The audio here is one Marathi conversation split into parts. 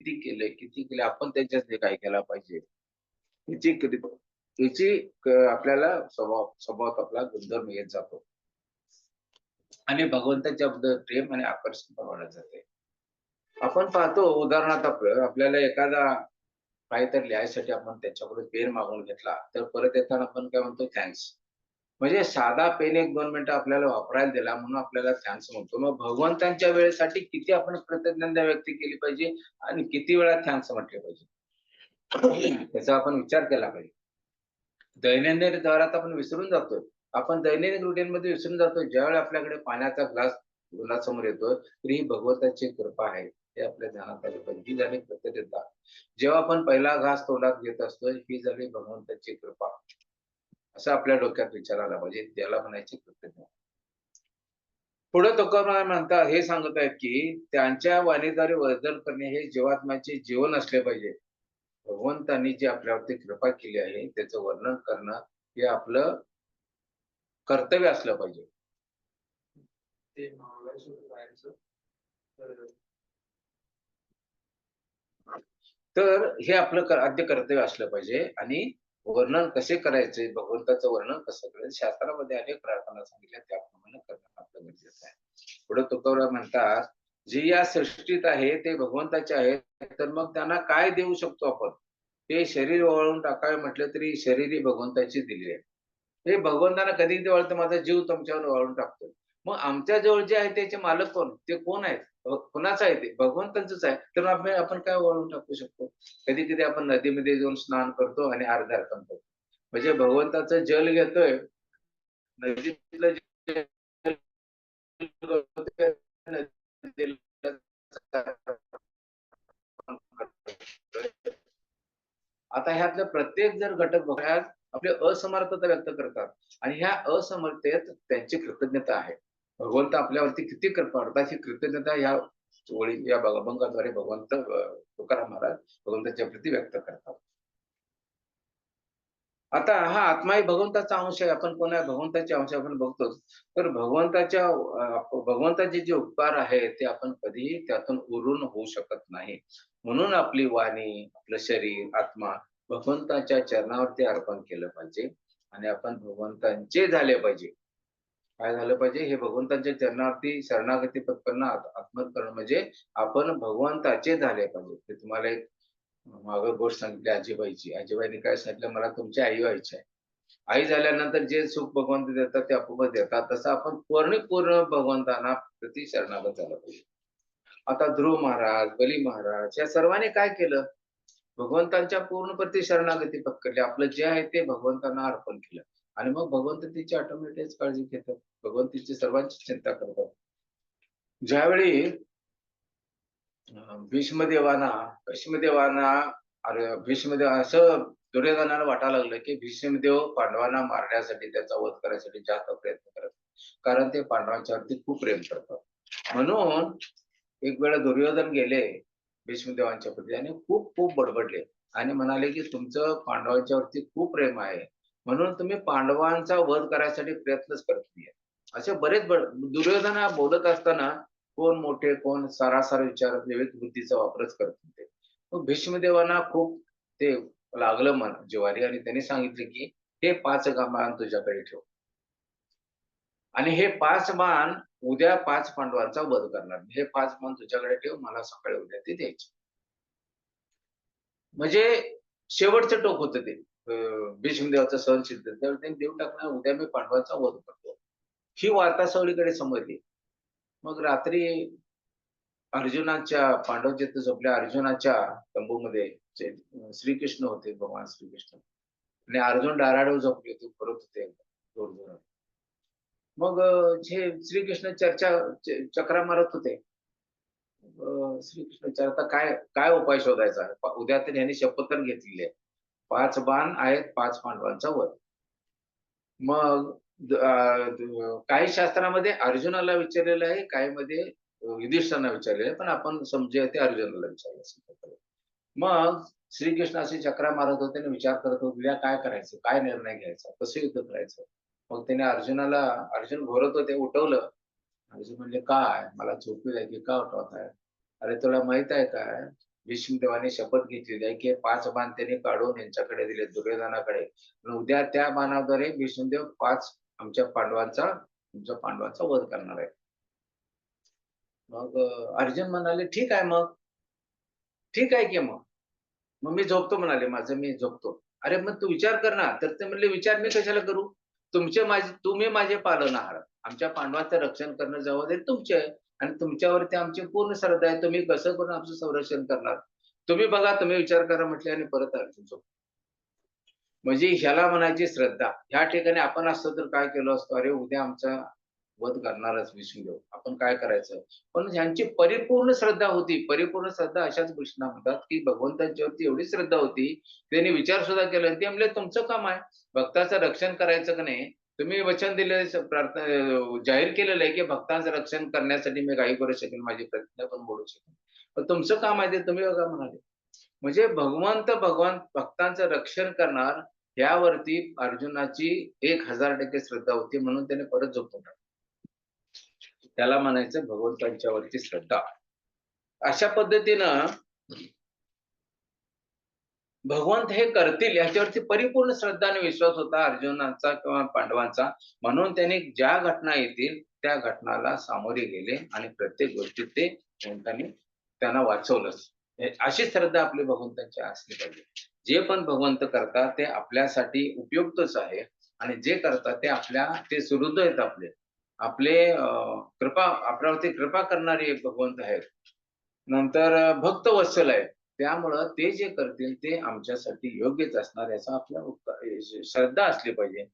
किती केले किती केले आपण त्याच्यात काय केला पाहिजे? याची याची आपल्याला स्वभाव स्वभावात आपला गुणधर्म येत जातो. आणि भगवंताच्या बद्दल प्रेम आणि आकर्षण पण वाढत जाते. आपण पाहतो उदाहरणार्थ आपल्याला एखादा काहीतरी लिहायसाठी आपण त्याच्याकडून पेन मागून घेतला तर परत येताना आपण काय म्हणतो थँक्स म्हणजे साधा पेन एक दोन मिनिटं आपल्याला वापरायला दिला म्हणून आपल्याला ध्यान समजतो मग भगवंतांच्या वेळेसाठी किती आपण कृतज्ञता व्यक्त केली पाहिजे आणि किती वेळा ध्यान समजले पाहिजे? त्याचा आपण विचार केला पाहिजे. दैनंदिन दरात आपण विसरून जातोय. आपण दैनंदिन रुटीन मध्ये विसरून जातो ज्यावेळी आपल्याकडे पाण्याचा ग्लास गुणासमोर येतो तरी ही भगवंताची कृपा आहे. हे आपल्या ध्यानात आले पाहिजे. ही झाली कृतज्ञता. जेव्हा आपण पहिला घास तोंडात घेत असतो ही झाली भगवंताची कृपा. असं आपल्या डोक्यात विचार आला पाहिजे. त्याला म्हणायची कृतज्ञता पुढे तुकाराम म्हणतात हे सांगत आहेत की त्यांच्या वाणीद्वारे वर्धन करणे हे जीवात्म्याचे जीवन असले पाहिजे. भगवंतांनी जी आपल्यावरती कृपा केली आहे त्याचं वर्णन करणं हे आपलं कर्तव्य असलं पाहिजे. ते तर हे आपलं आद्य कर्तव्य असलं पाहिजे आणि वर्णन कसे करायचे भगवंताचं वर्णन कसं करायचं शास्त्रामध्ये अनेक प्रार्थना सांगितल्या त्याप्रमाणे करणं आपलं गरजेचं आहे. पुढे तुकोबराव म्हणतात जे या सृष्टीत आहे ते भगवंताचे आहे तर मग त्यांना काय देऊ शकतो आपण? ते शरीर वळून टाकावे म्हटलं तरी शरीर ही भगवंताची दिली आहे. हे भगवंतांना कधी कधी वळतं माझा जीव तुमच्यावर वाळून टाकतो मग आमच्या जवळ जे आहे त्याचे मालक कोण? ते कोण आहेत? कुणाचं आहे ते? भगवंतांचंच आहे. तर आपण आपण काय वाळून टाकू शकतो? कधी कधी आपण नदीमध्ये जाऊन स्नान करतो आणि अर्धा अर्पण करतो. म्हणजे भगवंताचं जल घेतोय नदीतलं आता ह्यातलं प्रत्येक जर घटक बघायला आपली असमर्थता व्यक्त करतात. आणि ह्या असमर्थतेत त्यांची कृतज्ञता आहे. भगवंत आपल्यावरती किती कृपा अर्थाची कृतज्ञता या ओळी या अभंगाद्वारे भगवंत तुकाराम महाराज भगवंताच्या प्रती व्यक्त करतात. आता हा आत्मा ही भगवंताचा अंश आहे. आपण कोणा भगवंताचे अंश आपण बघतोच. तर भगवंताच्या भगवंताचे जे उपकार आहेत ते आपण कधीही त्यातून उरून होऊ शकत नाही. म्हणून आपली वाणी आपलं शरीर आत्मा भगवंताच्या चरणावरती अर्पण केलं पाहिजे. आणि आपण भगवंतांचे झाले पाहिजे. काय झालं पाहिजे? हे भगवंतांच्या चरणावरती शरणागती पत्करणं आत- करणं म्हणजे आपण भगवंताचे झाले पाहिजे. ते तुम्हाला एक माग गोष्ट सांगितली आजीबाईची. आजीबाईने काय सांगितलं? मला तुमची आई व्हायची आहे आई झाल्यानंतर जे सुख भगवंत देतात ते आपोआप देतात. तसं आपण पूर्ण पूर्ण भगवंतांना प्रति शरणागत झालं पाहिजे. आता ध्रुव महाराज बली महाराज या सर्वांनी काय केलं? भगवंतांच्या पूर्ण प्रति शरणागती पत्करली. आपलं जे आहे ते भगवंतांना अर्पण केलं. आणि मग भगवंत तिची ऑटोमॅटिक काळजी घेतात. भगवंत तिची सर्वांची चिंता करतात. ज्यावेळी भीष्मदेवाना भीष्मदेवाना अरे भीष्मदेव असं दुर्योधनाला वाटायला लागलं की भीष्मदेव पांडवांना मारण्यासाठी त्याचा वध करण्यासाठी जास्त प्रयत्न करत कारण ते पांडवांच्यावरती खूप प्रेम करतात. म्हणून एक वेळा दुर्योधन गेले भीष्मदेवांच्या प्रती आणि खूप खूप बडबडले. आणि म्हणाले की तुमचं पांडवांच्यावरती खूप प्रेम आहे. म्हणून तुम्ही पांडवांचा वध करायसाठी प्रयत्नच करत नाहीये असे बरेच दुर्योधना बोलत असताना कोण मोठे कोण सारासार विचार विवेक बुद्धीचा वापरच करत होते. मग भीष्मदेवांना खूप ते लागलं मन जिवारी. आणि त्यांनी सांगितले की हे पाच मान तुझ्याकडे ठेव. आणि हे पाच मान उद्या पाच पांडवांचा वध करणार. हे पाच मान तुझ्याकडे ठेव मला सकाळी उद्या ते द्यायचे. म्हणजे शेवटचं टोक होतं ते. भीष्मदेवाचा सहन सिद्ध त्यावेळी त्यांनी देव टाकणार उद्या मी पांडवांचा वध करतो. ही वार्ता सगळीकडे समजली. मग रात्री अर्जुनाच्या पांडव जिथे झोपल्या अर्जुनाच्या तंबूमध्ये श्रीकृष्ण होते भगवान श्रीकृष्ण. आणि अर्जुन डाराडव झोपले होते परत होते जोर मग हे जे श्रीकृष्ण चर्चा चक्रा मारत होते. श्रीकृष्ण विचारता काय काय उपाय शोधायचा? उद्या तर यांनी शपथ तर घेतलेली आहे. पाच बाण आहेत पाच पांडवांचा वध. मग काही शास्त्रामध्ये अर्जुनाला विचारलेलं आहे काही मध्ये युधिष्ठांना विचारलेलं आहे पण आपण समजूया ते अर्जुनाला विचारलं मग श्रीकृष्ण असे चक्रा मारत होते आणि विचार करत होते उद्या काय करायचं? काय निर्णय घ्यायचा? कसं युद्ध करायचं? मग त्याने अर्जुनाला अर्जुन घोरत होते उठवलं. अर्जुन म्हणजे काय? मला झोपू द्या की का उठवत आहे अरे तुला माहीत आहे काय? विष्णुदेवाने शपथ घेतलेली आहे की पाच बाण त्यांनी काढून यांच्याकडे दिले दुर्योधनाकडे. उद्या त्या बाणाद्वारे विष्णुदेव पाच आमच्या पांडवांचा तुमच्या पांडवांचा वध करणार आहे. मग अर्जुन म्हणाले ठीक आहे मग. ठीक आहे की मग? मग मी झोपतो म्हणाले माझं मी झोपतो. अरे मग तू विचार कर ना. तर ते म्हणले विचार मी कशाला करू? तुमचे माझे तुम्ही माझे पालन आहात आमच्या पांडवाचं रक्षण करणं जबाबदारी तुमचे आहे. आणि तुमच्यावरती आमची पूर्ण श्रद्धा आहे. तुम्ही कसं करून आमचं संरक्षण करणार? तुम्ही बघा तुम्ही विचार करा म्हटले आणि परत अर्जुन सोबत. म्हणजे ह्याला म्हणायची श्रद्धा. ह्या ठिकाणी आपण असतो तर काय केलं असतो? अरे उद्या आमचा वध करणारच विष्णू आपण काय करायचं? पण ह्यांची परिपूर्ण श्रद्धा होती. परिपूर्ण श्रद्धा अशाच गोष्टींना म्हणतात की भगवंतांच्यावरती एवढी श्रद्धा होती त्यांनी विचार सुद्धा केला ते म्हणजे तुमचं काम आहे. भक्ताचं रक्षण करायचं का नाही? तुम्ही वचन दिले प्रार्थना जाहीर केलेलं आहे की भक्तांचं रक्षण करण्यासाठी मी काही करू शकेन माझी प्रतिज्ञा पण बोलू शकेन. पण तुमचं काम आहे ते तुम्ही बघा म्हणाले. म्हणजे भगवंत भगवान भक्तांचं रक्षण करणार यावरती अर्जुनाची एक हजार टक्के श्रद्धा होती म्हणून त्याने परत झोपून त्याला म्हणायचं भगवंतांच्यावरती श्रद्धा. अशा पद्धतीनं भगवंत हे करतील याच्यावरती परिपूर्ण श्रद्धा आणि विश्वास होता अर्जुनाचा किंवा पांडवांचा. म्हणून त्यांनी ज्या घटना येतील त्या घटनाला सामोरे गेले आणि प्रत्येक गोष्टीत ते भगवंतांनी त्यांना वाचवलंच. अशी श्रद्धा आपली भगवंतांची असली पाहिजे. जे पण भगवंत करतात ते आपल्यासाठी उपयुक्तच आहे. आणि जे करतात ते आपल्या ते सुहृद आहेत आपले. आपले कृपा आपल्यावरती कृपा करणारे एक भगवंत आहेत. नंतर भक्त वत्सल आहे त्यामुळं ते जे करतील ते आमच्यासाठी योग्यच असणार याचा आपल्या श्रद्धा असली पाहिजे.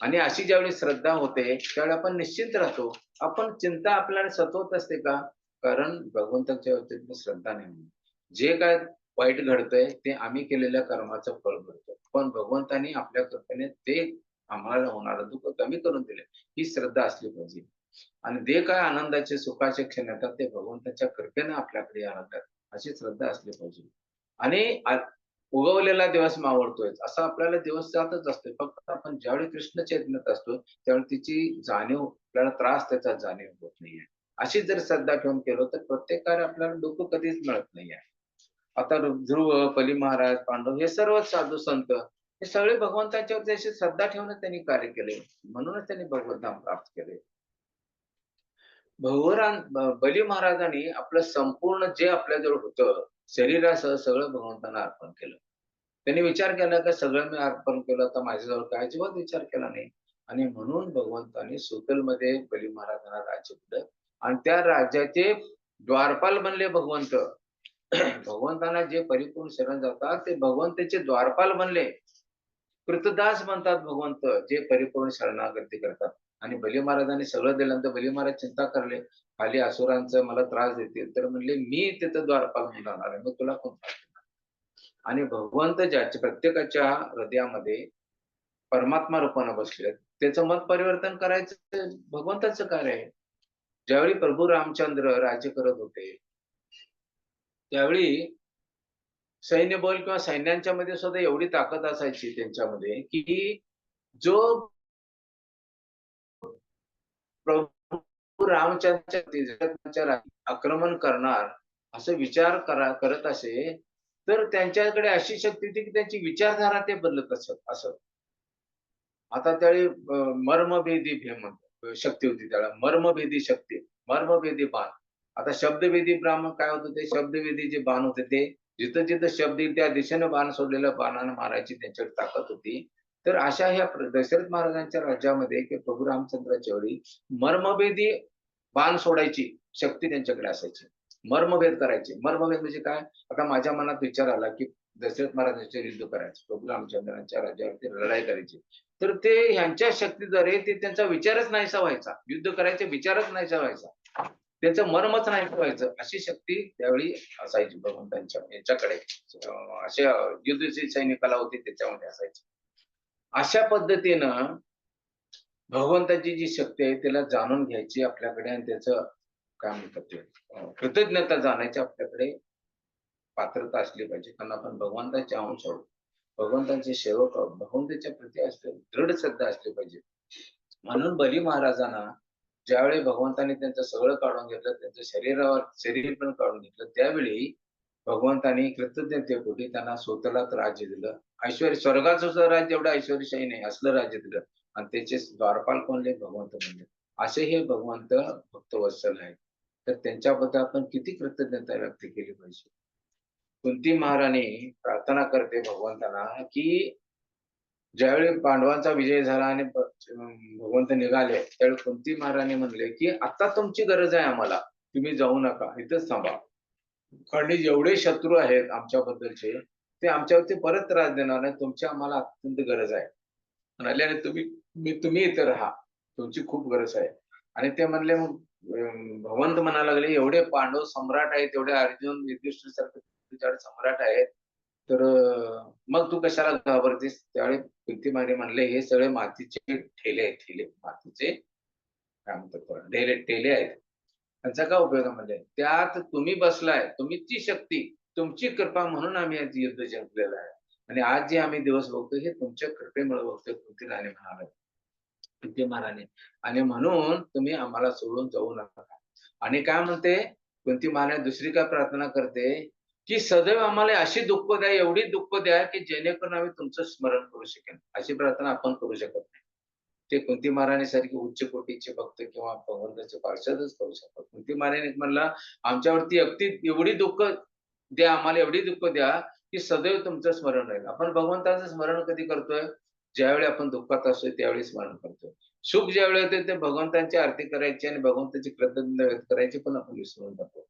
आणि अशी ज्यावेळी श्रद्धा होते त्यावेळी आपण निश्चिंत राहतो. आपण चिंता आपल्याला सतवत असते का? कारण भगवंताच्या वरती श्रद्धा नाही जे काय वाईट घडतंय ते आम्ही केलेल्या कर्माचं फळ घडतं पण भगवंतानी आपल्या कृपेने ते आम्हाला होणारं दुःख कमी करून दिले. ही श्रद्धा असली पाहिजे. आणि जे काय आनंदाचे सुखाचे क्षण येतात ते भगवंताच्या कृपेने आपल्याकडे आनंदात अशी श्रद्धा असली पाहिजे. आणि उगवलेला दिवस मावळतोय असा आपल्याला दिवस जातच असतो फक्त आपण ज्यावेळी कृष्ण चैतन्यात असतो त्यावेळी तिची जाणीव आपल्याला त्रास त्याचा जाणीव होत नाहीये. अशी जर श्रद्धा ठेवून केलं तर प्रत्येक कार्य आपल्याला दुःख कधीच मिळत नाहीये. आता ध्रुव पली महाराज पांडव हे सर्व साधू संत हे सगळे भगवंताच्यावरती अशी श्रद्धा ठेवून त्यांनी कार्य केले. म्हणूनच त्यांनी भगवंताम प्राप्त केले. भगवान बली महाराजांनी आपलं संपूर्ण जे आपल्याजवळ होतं शरीरासह सगळं भगवंतांना अर्पण केलं. त्यांनी विचार केला का सगळं मी अर्पण केलं तर माझ्याजवळ काय अजिबात विचार केला नाही. आणि म्हणून भगवंतांनी सुतलमध्ये बली महाराजांना राज्य दिलं. आणि त्या राज्याचे द्वारपाल बनले भगवंत. भगवंतांना जे परिपूर्ण शरण जातात ते भगवंताचे द्वारपाल बनले. कृतदास म्हणतात भगवंत जे परिपूर्ण शरणागती करतात. आणि बली महाराजांनी सगळं दिल्यानंतर बली महाराज चिंता करले. खाली असुरांचं मला त्रास देतील. तर म्हणले मी तिथं द्वारपाल म्हणून राहणार आहे. मग तुला कोण आणि भगवंत ज्याच्या प्रत्येकाच्या हृदयामध्ये परमात्मा रूपानं बसले त्याचं मत परिवर्तन करायचं भगवंताचं कार्य आहे. ज्यावेळी प्रभू रामचंद्र राज्य करत होते त्यावेळी सैन्य बल किंवा सैन्यांच्या मध्ये सुद्धा एवढी ताकद असायची त्यांच्यामध्ये की जो प्रभू रामचंद्राच्या आक्रमण करणार असं विचार करा करत असे तर त्यांच्याकडे अशी शक्ती होती की त्यांची विचारधारा ते बदलत असत असत. आता त्यावेळी मर्मभेदी भीम शक्ती होती त्याला मर्मभेदी शक्ती मर्मभेदी बाण. आता शब्दभेदी ब्राह्मण काय होत ते शब्दभेदी जे बाण होते ते जिथं जिथं शब्द येईल त्या दिशेनं बाण सोडलेल्या बाणानं मारायची त्यांच्याकडे ताकद होती तर अशा ह्या दशरथ महाराजांच्या राज्यामध्ये किंवा प्रभू रामचंद्राच्या वेळी मर्मभेदी बाण सोडायची शक्ती त्यांच्याकडे असायची. मर्मभेद करायचे. मर्मभेद म्हणजे काय? आता माझ्या मनात विचार आला की दशरथ महाराजांचे युद्ध करायचे प्रभू रामचंद्रांच्या राज्यावरती लढाई करायची. तर ते ह्यांच्या शक्तीद्वारे ते त्यांचा विचारच नाहीसा व्हायचा. युद्ध करायचे विचारच नाहीसा व्हायचा. त्यांचं मर्मच नाही व्हायचं. अशी शक्ती त्यावेळी असायची भगवंतांच्या याच्याकडे. अं, अशा युद्धची सैनिकाला होती त्याच्यामध्ये असायची. अशा पद्धतीनं भगवंताची जी शक्ती आहे त्याला जाणून घ्यायची आपल्याकडे आणि त्याचं काय म्हणतात ते कृतज्ञता जाणायची आपल्याकडे पात्रता असली पाहिजे. कारण आपण भगवंताचे अंश आहोत भगवंताचे सेवक आहोत भगवंताच्या प्रती असले दृढ श्रद्धा असली पाहिजे. म्हणून बली महाराजांना ज्यावेळी भगवंताने त्यांचं सगळं काढून घेतलं त्यांचं शरीरावर शरीर पण काढून घेतलं त्यावेळी भगवंतानी कृतज्ञतेपोटी त्यांना स्वतःलाच राज्य दिलं. ऐश्वर स्वर्गाचं जर राज्य एवढं ऐश्वर्यशाही नाही असलं राज्य तिथं. आणि त्याचे द्वारपाल कोणले भगवंत म्हणले असे हे भगवंत भक्तवत्सल आहेत. तर त्यांच्याबद्दल आपण किती कृतज्ञता व्यक्त केली पाहिजे? कुंती महाराणी प्रार्थना करते भगवंताला की ज्यावेळी पांडवांचा विजय झाला आणि भगवंत निघाले त्यावेळी कुंती महाराणी म्हणले की आता तुमची गरज आहे आम्हाला. तुम्ही जाऊ नका. इथंच थांबा. कारण जेवढे शत्रू आहेत आमच्याबद्दलचे ते आमच्यावरती परत त्रास देणार नाही. तुमची आम्हाला अत्यंत गरज आहे. म्हणाले आणि तुम्ही मी तुम्ही इथं राहा. तुमची खूप गरज आहे. आणि ते म्हणले मग भगवंत म्हणायला लागले एवढे पांडव सम्राट आहेत एवढे अर्जुन युधिष्ठिर सारखे तुझ्याकडे सम्राट आहेत. तर मग तू कशाला घाबरतेस? त्यावेळी कुंती म्हणले हे सगळे मातीचे ठेले आहेत ठेले मातीचे काय म्हणतात ढेले ठेले ठेले आहेत. त्यांचा काय उपयोग आहे? म्हणजे त्यात तुम्ही बसलाय. तुम्ही ती शक्ती तुमची कृपा म्हणून आम्ही आज युद्ध जिंकलेलं आहे. आणि आज जे आम्ही दिवस बघतो हे तुमच्या कृपेमुळे बघतोय कुंती राणे म्हणाले. कुंती महाराणी. आणि म्हणून तुम्ही आम्हाला सोडून जाऊ नका. आणि काय म्हणते? कुंती महाराणी दुसरी काय प्रार्थना करते? की सदैव आम्हाला अशी दुःख द्या एवढी दुःख द्या की जेणेकरून आम्ही तुमचं स्मरण करू शकेन. अशी प्रार्थना आपण करू शकत नाही. ते कुंती महाराणी सारखी उच्च कोटीचे भक्त किंवा भगवंताचे पार्षदच करू शकतात कुंती महाराणी म्हणला आमच्यावरती अगदी एवढी दुःख द्या आम्हाला एवढी दुःख द्या की सदैव तुमचं स्मरण राहील. आपण भगवंताचं स्मरण कधी करतोय? ज्यावेळी आपण दुःखात असतोय त्यावेळी स्मरण करतोय. सुख ज्यावेळी होते ते भगवंतांची आरती करायची आणि भगवंताची कृतज्ञता व्यक्त करायची पण आपण विसरून जातो.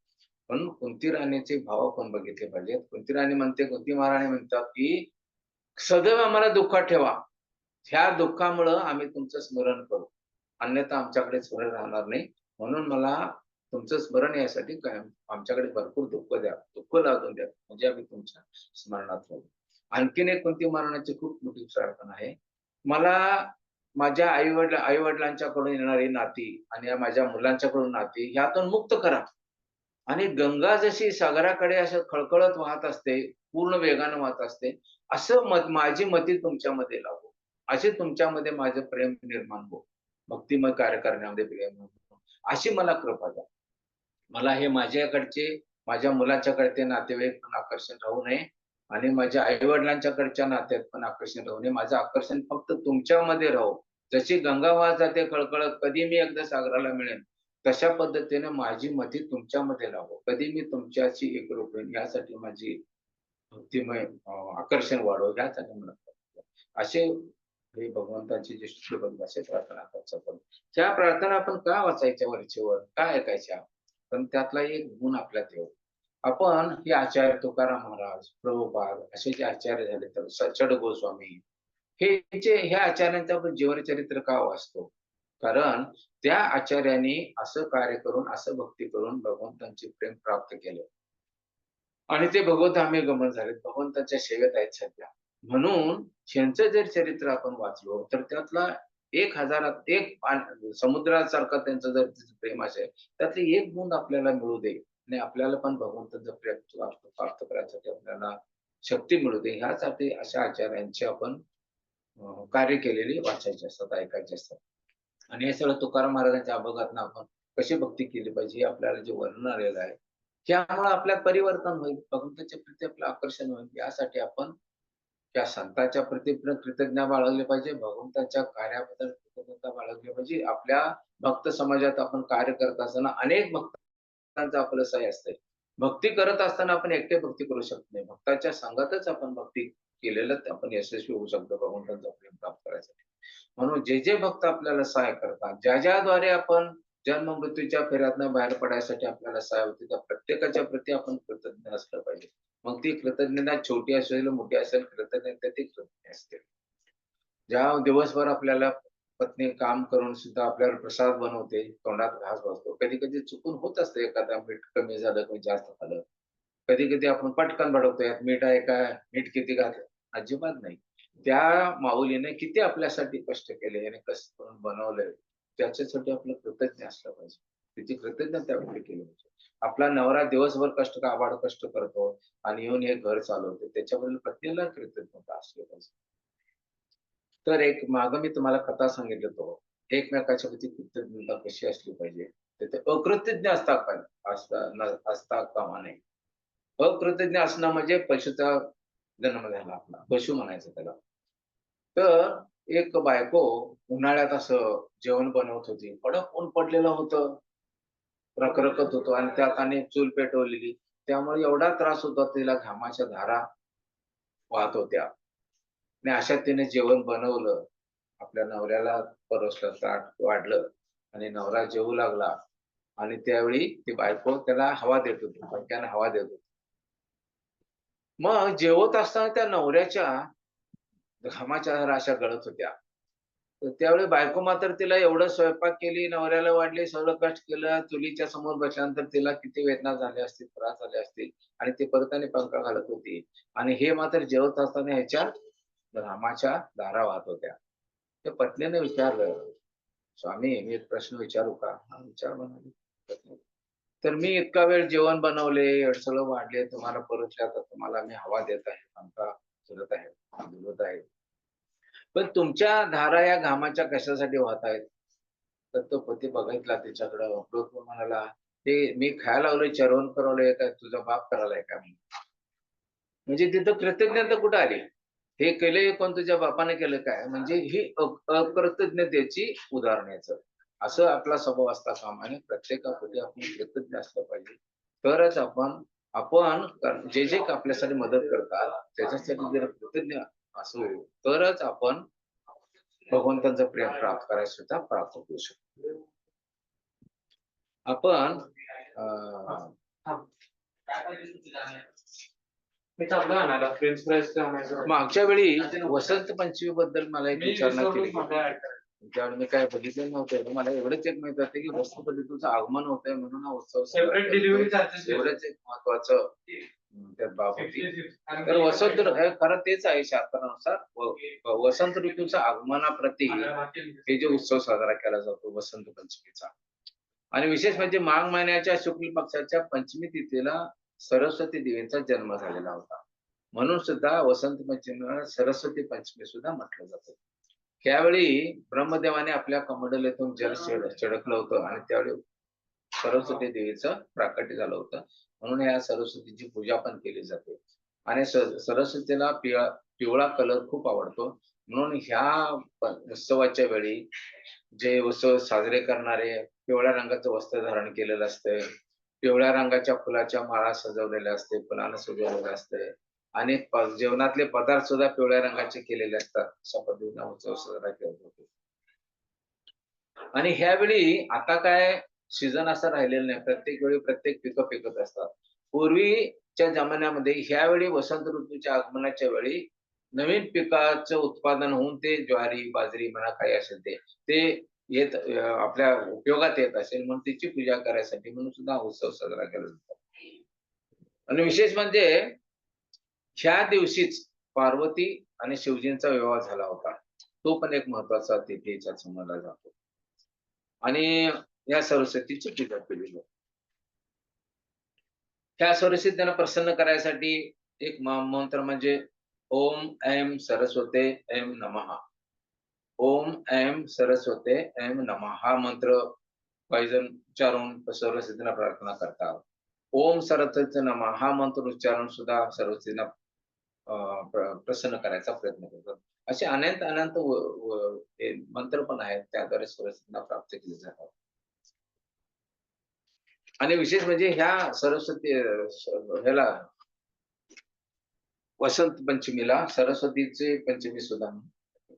पण कुंती राणीचे भाव आपण बघितले पाहिजेत? कुंती राणी म्हणते कुंती महाराणी म्हणतात की सदैव आम्हाला दुःखात ठेवा. ह्या दुःखामुळं आम्ही तुमचं स्मरण करू. अन्यथा आमच्याकडे स्मरण राहणार नाही. म्हणून मला तुमचं स्मरण यासाठी काय? आमच्याकडे भरपूर दुःख द्या. दुःख लागून द्या. म्हणजे आम्ही तुमच्या स्मरणात राहू. आणखीन एक कोणती मरणाची खूप मोठी प्रार्थना आहे. मला माझ्या आई वडील आई वडिलांच्याकडून येणारी नाती आणि माझ्या मुलांच्याकडून नाती ह्यातून मुक्त करा. आणि गंगा जशी सागराकडे असं खळखळत वाहत असते पूर्ण वेगानं वाहत असते असं मत माझी मती तुमच्यामध्ये लावो. असे तुमच्यामध्ये माझं प्रेम निर्माण हो भक्तिमय कार्य करण्यामध्ये प्रेम अशी मला कृपा द्या. मला हे माझ्याकडचे माझ्या मुलाच्याकडचे नातेवाईक पण आकर्षण राहू नये आणि माझ्या आई वडिलांच्याकडच्या नात्यात पण आकर्षण राहू नये. माझं आकर्षण फक्त तुमच्यामध्ये राहू. जशी गंगा वाहत जाते कळकळत कधी मी एकदा सागराला मिळेन तशा पद्धतीने माझी मती तुमच्यामध्ये राहू. कधी मी तुमच्याशी एक होईन यासाठी माझी भक्तिमय आकर्षण वाढव यासाठी मला असे हे भगवंताची जे श्लोक असे प्रार्थना करतात त्या प्रार्थना आपण का वाचायच्या वरचेवर का ऐकायच्या पण त्यातला एक गुण आपल्यात येऊ. आपण हे आचार्य तुकाराम महाराज प्रभुपाद असे जे आचार्य झाले तर सचड गोस्वामी हे जे ह्या आचार्यांचं आपण जीवनचरित्र का वाचतो? कारण त्या आचार्यांनी असं कार्य करून असं भक्ती करून भगवंतांचे प्रेम प्राप्त केले. आणि ते भगवत गमन झाले भगवंताच्या सेवेत आहेत सध्या. म्हणून त्यांचं जर चरित्र आपण वाचलो तर त्यातला एक हजारात एक समुद्रासारखं त्यांचं जर तिचं प्रेम असेल त्यातली एक गुण आपल्याला मिळू दे. आणि आपल्याला पण भगवंताचं प्रेम प्राप्त करायसाठी आपल्याला शक्ती मिळू दे. ह्यासाठी अशा आचार्यांचे आपण कार्य केलेली वाचायचे असतात ऐकायचे असतात. आणि हे सगळं तुकाराम महाराजांच्या अभगातनं आपण कशी भक्ती केली पाहिजे हे आपल्याला जे वर्णन आलेलं आहे त्यामुळे आपल्यात परिवर्तन होईल भगवंताच्या प्रती आपलं आकर्षण होईल. यासाठी आपण त्या संतांच्या प्रती कृतज्ञ कृतज्ञता बाळगली पाहिजे भगवंतांच्या कार्याबद्दल कृतज्ञता बाळगली पाहिजे. आपल्या भक्त समाजात आपण कार्य करत असताना अनेक भक्तांचं आपलं सहाय्य असते भक्ती करत असताना आपण एकटे भक्ती करू शकत नाही. भक्ताच्या संघातच आपण भक्ती केलेलं आपण यशस्वी होऊ शकतो भगवंतांचा प्रेम प्राप्त करायसाठी. म्हणून जे जे भक्त आपल्याला सहाय्य करतात ज्या ज्याद्वारे आपण जन्म मृत्यूच्या फेऱ्यातनं बाहेर पडायसाठी आपल्याला सहाय्य होते त्या प्रत्येकाच्या प्रती आपण कृतज्ञ असलं पाहिजे. मग ती कृतज्ञता छोटी असेल मोठी असेल कृतज्ञता ती कृतज्ञ असते. ज्या दिवसभर आपल्याला पत्नी काम करून सुद्धा आपल्याला प्रसाद बनवते तोंडात घास बसतो कधी कधी चुकून होत असते एखादा मीठ कमी झालं किंवा जास्त झालं. कधी कधी आपण पटकन बडवतो यात मीठ आहे काय मीठ किती घातलं? अजिबात नाही. त्या माऊलीने किती आपल्यासाठी कष्ट केले याने कष्ट करून बनवलंय. त्याच्यासाठी आपलं कृतज्ञ असलं पाहिजे. तिची कृतज्ञता व्यक्त केली पाहिजे. आपला नवरा दिवसभर कष्ट काबाड कष्ट करतो आणि येऊन हे घर चालवते. त्याच्याबद्दल पत्नीला कृतज्ञता असली पाहिजे. तर एक माग मी तुम्हाला कथा सांगितलं तो एकमेकाच्या प्रती कृतज्ञता कशी असली पाहिजे? तर ते अकृतज्ञ असता पाहिजे असता असता कामा नये अकृतज्ञ असणं म्हणजे पशुचा जन्म झाला आपला. पशु म्हणायचं त्याला. तर एक बायको उन्हाळ्यात असं जेवण बनवत होती. कडक ऊन पडलेलं होतं. रखरखत होतो आणि त्यात आणि चूल पेटवलेली. त्यामुळे एवढा त्रास होता तिला घामाच्या धारा वाहत होत्या. आणि अशा तिने जेवण बनवलं. आपल्या नवऱ्याला परसलं ताट वाढलं आणि नवरा जेवू लागला. आणि त्यावेळी ती बायको त्याला हवा देत होती फटक्याने हवा देत होती. मग जेवत असताना त्या नवऱ्याच्या घामाच्या धारा अशा गळत होत्या. त्यावेळी बायको मात्र तिला एवढं स्वयंपाक केली नवऱ्याला वाढली सगळं कष्ट केलं चुलीच्या समोर बसल्यानंतर तिला किती वेदना झाल्या असतील त्रास झाले असतील आणि ती परत आणि पंखा घालत होती. आणि हे मात्र जेवत असताना ह्याच्या घामाच्या दारा वाहत होत्या. त्या पत्नीने विचारलं स्वामी मी एक प्रश्न विचारू का? हा विचार म्हणाले तर मी इतका वेळ जेवण बनवले सगळं वाढले तुम्हाला परतले आता तुम्हाला मी हवा देत आहे पंखा फिरत आहे बोलत आहे. पण तुमच्या धारा या घामाच्या कशासाठी वाहत आहेत तर तो पती बघितला त्याच्याकडं क्रोध म्हणाला ते मी खायला लावलंय चरवण करवलंय काय तुझा बाप करायलाय का म्हणून? म्हणजे तिथं कृतज्ञता कुठं आली? हे केलंय कोण तुझ्या बापाने केलं काय? म्हणजे ही अकृतज्ञतेची उदाहरण याचं. असं आपला स्वभाव असता कामाने प्रत्येकापुढे आपण कृतज्ञ असलं पाहिजे. तरच आपण आपण जे जे आपल्यासाठी मदत करतात त्याच्यासाठी जर कृतज्ञ असू तरच आपण भगवंतांचं प्रेम प्राप्त करायला सुद्धा प्राप्त होऊ शकतो. आपण मागच्या वेळी वसंत पंचमी बद्दल मला एक विचारणा केली. त्यावेळी मी काय बघितलं नव्हतं मला एवढंच एक माहीत होतं की वसंत ऋतूचं आगमन होत आहे म्हणून हा उत्सव एवढंच एक महत्वाचं त्यात बाब होती तर वसंत खरं तेच आहे शास्त्रानुसार वसंत ऋतूच्या आगमनाप्रती हे जे उत्सव साजरा केला जातो वसंत पंचमीचा. आणि विशेष म्हणजे माघ महिन्याच्या शुक्ल पक्षाच्या पंचमी तिथीला सरस्वती देवींचा जन्म झालेला होता. म्हणून सुद्धा वसंत पंचमीला सरस्वती पंचमी सुद्धा म्हटलं जातं. त्यावेळी ब्रह्मदेवाने आपल्या कमंडलीतून जल छिडकलं होतं आणि त्यावेळी सरस्वती देवीचं प्राकट्य झालं होतं. म्हणून या सरस्वतीची पूजा पण केली जाते. आणि सरस्वतीला पिवळा पिवळा कलर खूप आवडतो. म्हणून ह्या उत्सवाच्या वेळी जे उत्सव साजरे करणारे पिवळ्या रंगाचं वस्त्र धारण केलेलं असतंय पिवळ्या रंगाच्या फुलाच्या माळा सजवलेल्या असते फुलानं सजवलेलं असते. आणि जेवणातले पदार्थ सुद्धा पिवळ्या रंगाचे केलेले असतात. अशा पद्धतीने उत्सव साजरा केला जातो. आणि ह्यावेळी आता काय सीझन असं राहिलेलं नाही. प्रत्येक वेळी प्रत्येक पिकं पिकत असतात. पूर्वीच्या जमान्यामध्ये ह्यावेळी वसंत ऋतूच्या आगमनाच्या वेळी नवीन पिकाचं उत्पादन होऊन ते ज्वारी बाजरी म्हणा काही असेल ते ते येत आपल्या उपयोगात येत असेल म्हणून त्याची पूजा करायसाठी म्हणून सुद्धा उत्सव साजरा केला जातो. आणि विशेष म्हणजे ह्या दिवशीच पार्वती आणि शिवजींचा विवाह झाला होता. तो पण एक महत्त्वाचा तिथी समजला जातो. आणि या सरस्वतीची पूजा केली जाते. ह्या सरस्वती त्यांना प्रसन्न करायसाठी एक मंत्र म्हणजे ओम ऐम सरस्वते ऐम नमः. ओम ऐम सरस्वते ऐम नमः हा मंत्र पैजन उच्चारून सरस्वतीला प्रार्थना करतात ओम सरस्वती नमः हा मंत्र उच्चारून सुद्धा सरस्वतीला अं, प्रसन्न करायचा प्रयत्न करतात असे अनंत अनंत मंत्र पण आहेत त्याद्वारे सरस्वतीला प्राप्त केले जातात. आणि विशेष म्हणजे ह्या सरस्वती ह्याला वसंत पंचमीला सरस्वतीचे पंचमी सुद्धा.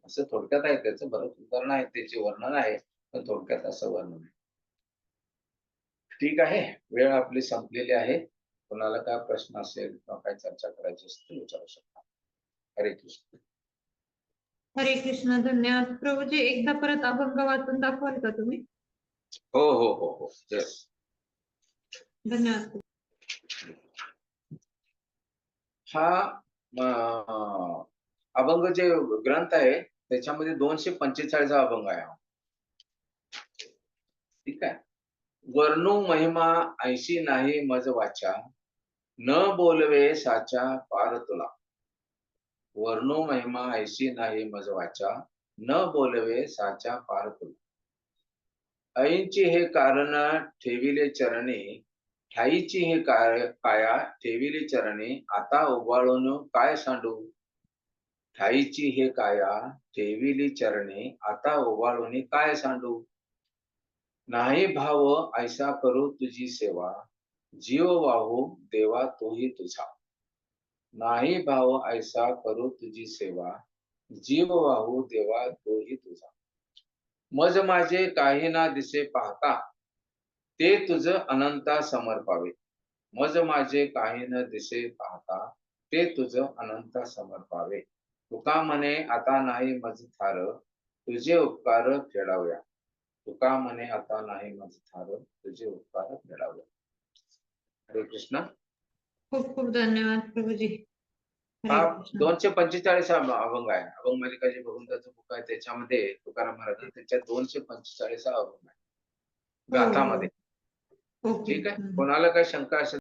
असं थोडक्यात आहे त्याचं बरंच उदाहरण आहे त्याचे वर्णन आहे पण थोडक्यात असं वर्णन आहे. ठीक आहे वेळ आपली संपलेली आहे. कोणाला काय प्रश्न असेल किंवा काय चर्चा करायची असेल तर विचारू शकता. हरे कृष्ण. हरे कृष्ण धन्यवाद. प्रभूजी एकदा परत अभंग वाचून दाखवाल का तुम्ही? हो हो हो हो. Yes. धन्यवाद. हा अभंग जे ग्रंथ आहे त्याच्यामध्ये दोनशे पंचेचाळीसा अभंग आहे ठीक आहे? वर्णू महिमा ऐशी नाही मज वाचा न बोलवे साचा पार तुला. वर्णू महिमा ऐशी नाही मज वाचा न बोलवे साचा पार तुला. ऐंची हे कारण ठेविले चरणी ठाईची ही काय काया ठेविली चरणी आता उभाळून काय सांडू? ठाईची हे काया ठेविली चरणी आता उभाळून काय सांडू? नाही भाव ऐसा करू तुझी सेवा जीव वाहू देवा तोही तुझा. नाही भाव ऐसा करू तुझी सेवा जीव वाहू देवा तोही तुझा. मज माझे काही ना दिसे पाहता ते तुझ अनंता समर्पावे मज माझे काही न दिसे पाहता ते तुझ अनंता समर्पावे तुका म्हणे आता नाही मज थार तुझे उपकार फेडाव्या. तुका म्हणे आता नाही मज थार तुझे उपकार फेडाव्या. हरे कृष्ण. खूप खूप धन्यवाद प्रभूजी. दोनशे पंचेचाळीस अभंग आहे. अभंग मालिका जे भगवंताचं बुक आहे त्याच्यामध्ये तुकाराम महाराज त्याच्यात दोनशे पंचेचाळीस अभंग आहे. हो. गाथामध्ये ठीक आहे. कोणाला काही शंका असेल